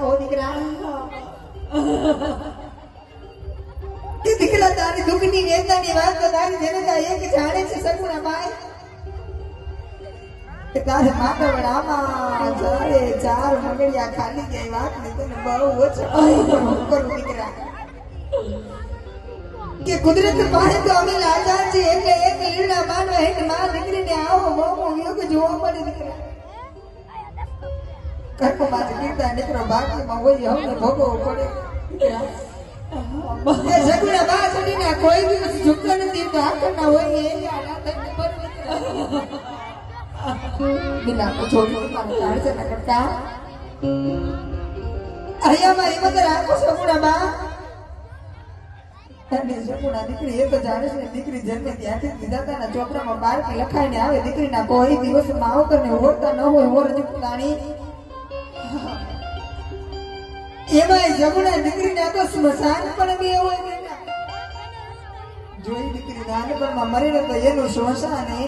હો દીકરા કે દીકરા તારી દુઃખની વેદનાની વાત તો તારી જનતા એક જાણે છે સગુણા બાઈ. ખાલી ગઈ બહુ ઓછો કે કુદરત પાસે તો અમે લાચાર આવો, મોમો યોગ જોવા મળે દીકરા. કર્મમાં કીર્તા નીકળો બાકીમાં હોય અમને ભોગવવો પડે. દીકરા એ સગુણા બા કોઈ દિવસ ઝુકતા નથી આખરના હોય બરોબર બિના છોડી મારું કરતા અહીંયા હિંમત રાખો સગુણા બા. અને સગુણા દીકરી એ તો જાણે છે, દીકરી ન હોય, હોર જુકતાણી એમાં જમણા દીકરીના તો સ્મશાન પણ જોઈ દીકરી નાનપણમાં મરી ને તો એનું એ